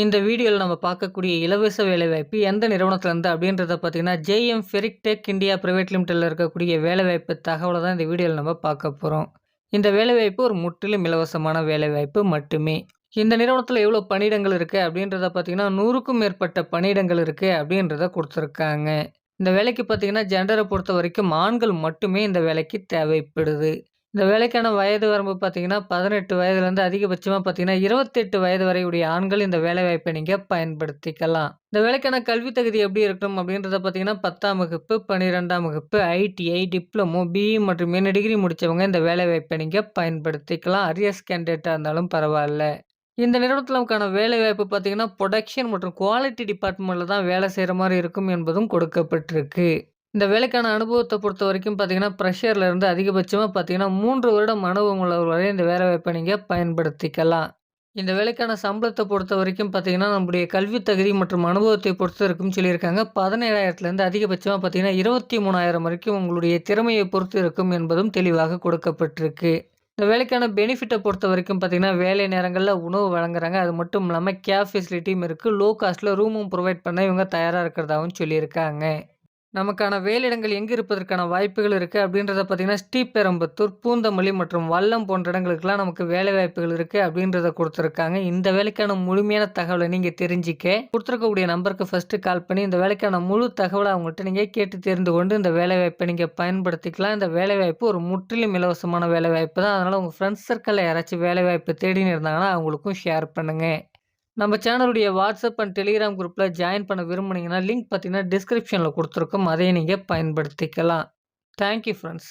இந்த வீடியோவில் நம்ம பார்க்கக்கூடிய இலவச வேலைவாய்ப்பு எந்த நிறுவனத்திலேருந்து அப்படின்றத பார்த்தீங்கன்னா JM Frictech India private லிமிட்டடில் இருக்கக்கூடிய வேலைவாய்ப்பு தகவலை தான் இந்த வீடியோவில் நம்ம பார்க்க போகிறோம் இந்த வேலைவாய்ப்பு ஒரு முற்றிலும் இலவசமான வேலைவாய்ப்பு மட்டுமே. இந்த நிறுவனத்தில் எவ்வளோ பணியிடங்கள் இருக்குது அப்படின்றத பார்த்தீங்கன்னா நூறுக்கும் மேற்பட்ட பணியிடங்கள் இருக்குது அப்படின்றத கொடுத்துருக்காங்க. இந்த வேலைக்கு பார்த்தீங்கன்னா ஜெண்டரை பொறுத்த வரைக்கும் ஆண்கள் மட்டுமே இந்த வேலைக்கு தேவைப்படுது. இந்த வேலைக்கான வயது வரம்பு பார்த்தீங்கன்னா பதினெட்டு வயதுலேருந்து அதிகபட்சமாக பார்த்தீங்கன்னா இருபத்தெட்டு வயது வரை உடைய ஆண்கள் இந்த வேலைவாய்ப்பை நீங்கள் பயன்படுத்திக்கலாம். இந்த வேலைக்கான கல்வி தகுதி எப்படி இருக்கணும் அப்படின்றத பார்த்தீங்கன்னா பத்தாம் வகுப்பு பன்னிரெண்டாம் வகுப்பு ஐடிஐ டிப்ளமோ பிஇ மற்றும் என்ன டிகிரி முடித்தவங்க இந்த வேலைவாய்ப்பை நீங்கள் பயன்படுத்திக்கலாம். அரியஸ் கேண்டிடேட்டாக இருந்தாலும் பரவாயில்ல. இந்த நிறுவனத்திலுக்கான வேலைவாய்ப்பு பார்த்தீங்கன்னா ப்ரொடக்ஷன் மற்றும் குவாலிட்டி டிபார்ட்மெண்ட்டில் தான் வேலை செய்கிற மாதிரி இருக்கும் என்பதும் கொடுக்கப்பட்டிருக்கு. இந்த வேலைக்கான அனுபவத்தை பொறுத்த வரைக்கும் பார்த்தீங்கன்னா ப்ரெஷரில் இருந்து அதிகபட்சமாக பார்த்தீங்கன்னா மூன்று வருடம் அனுபவம் உள்ளவர் வரை இந்த வேலை வாய்ப்பை நீங்கள் பயன்படுத்திக்கலாம். இந்த வேலைக்கான சம்பளத்தை பொறுத்த வரைக்கும் பார்த்தீங்கன்னா நம்முடைய கல்வி தகுதி மற்றும் அனுபவத்தை பொறுத்து இருக்குன்னு சொல்லியிருக்காங்க. பதினேழாயிரத்துலேருந்து அதிகபட்சமாக பார்த்தீங்கன்னா இருபத்தி மூணாயிரம் வரைக்கும் உங்களுடைய திறமையை பொறுத்து இருக்கும் என்பதும் தெளிவாக கொடுக்கப்பட்டிருக்கு. இந்த வேலைக்கான பெனிஃபிட்டை பொறுத்த வரைக்கும் பார்த்தீங்கன்னா வேலை நேரங்களில் உணவு வழங்குறாங்க. அது மட்டும் இல்லாமல் கேப் ஃபெசிலிட்டியும் இருக்குது லோ காஸ்ட்டில் ரூமும் ப்ரொவைட் பண்ண இவங்க தயாராக இருக்கிறதாகவும் சொல்லியிருக்காங்க. நமக்கான வேலையிடங்கள் எங்கே இருப்பதற்கான வாய்ப்புகள் இருக்குது அப்படின்றத பார்த்தீங்கன்னா ஸ்ரீபெரும்புத்தூர் பூந்தமல்லி மற்றும் வல்லம் போன்ற இடங்களுக்கெல்லாம் நமக்கு வேலை வாய்ப்புகள் இருக்குது அப்படின்றத கொடுத்துருக்காங்க. இந்த வேலைக்கான முழுமையான தகவலை நீங்கள் தெரிஞ்சிக்க. கொடுத்துருக்கக்கூடிய நம்பருக்கு ஃபஸ்ட்டு கால் பண்ணி இந்த வேலைக்கான முழு தகவலை அவங்கள்ட்ட நீங்கள் கேட்டு தெரிந்து கொண்டு இந்த வேலை வாய்ப்பை நீங்கள் பயன்படுத்திக்கலாம். இந்த வேலை வாய்ப்பு ஒரு முற்றிலும் இலவசமான வேலை வாய்ப்பு தான். அதனால் உங்கள் ஃப்ரெண்ட்ஸ் சர்க்கிளில் யாராச்சும் வேலை வாய்ப்பு தேடின்னு இருந்தாங்கன்னா அவங்களுக்கும் ஷேர் பண்ணுங்கள் நம்ம சேனலுடைய வாட்ஸ்அப் அண்ட் டெலிகிராம் குரூப்பில் ஜாயின் பண்ண விரும்புனீங்கன்னா லிங்க் பார்த்தீங்கன்னா டிஸ்கிரிப்ஷனில் கொடுத்துருக்கோம். அதையும் நீங்கள் பயன்படுத்திக்கலாம். Thank you friends